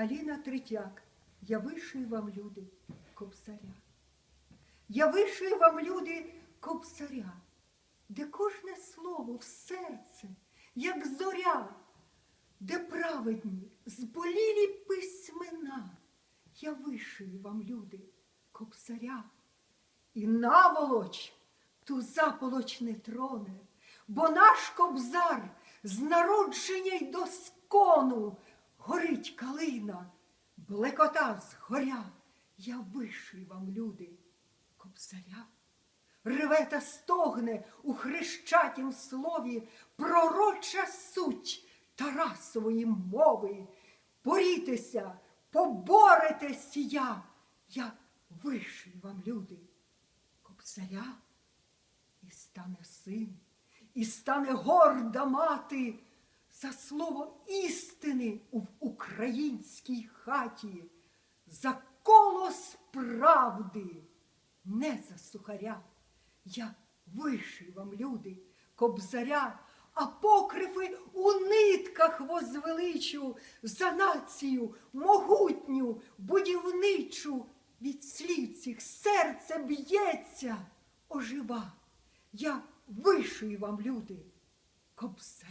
Аліна Третяк, я вишию вам, люди, кобзаря. Я вишию вам, люди, кобзаря, де кожне слово в серце, як зоря, де праведні, зболілі письмена. Я вишию вам, люди, кобзаря. І наволоч ту заполоч не троне, бо наш кобзар з народження й до скону горить калина, блекота згоря. Я вишию вам, люди, кобзаря. Реве та стогне у хрещатім слові пророча суть Тарасової мови. Борітеся, поборетесь я, я вишию вам, люди, кобзаря. І стане син, і стане горда мати за слово істини в українській хаті, за колос правди, не за сухаря. Я вишив вам, люди, кобзаря, а покрифи у нитках возвеличу за націю могутню, будівничу. Від слів цих серце б'ється, ожива. Я вишию вам, люди, кобзаря.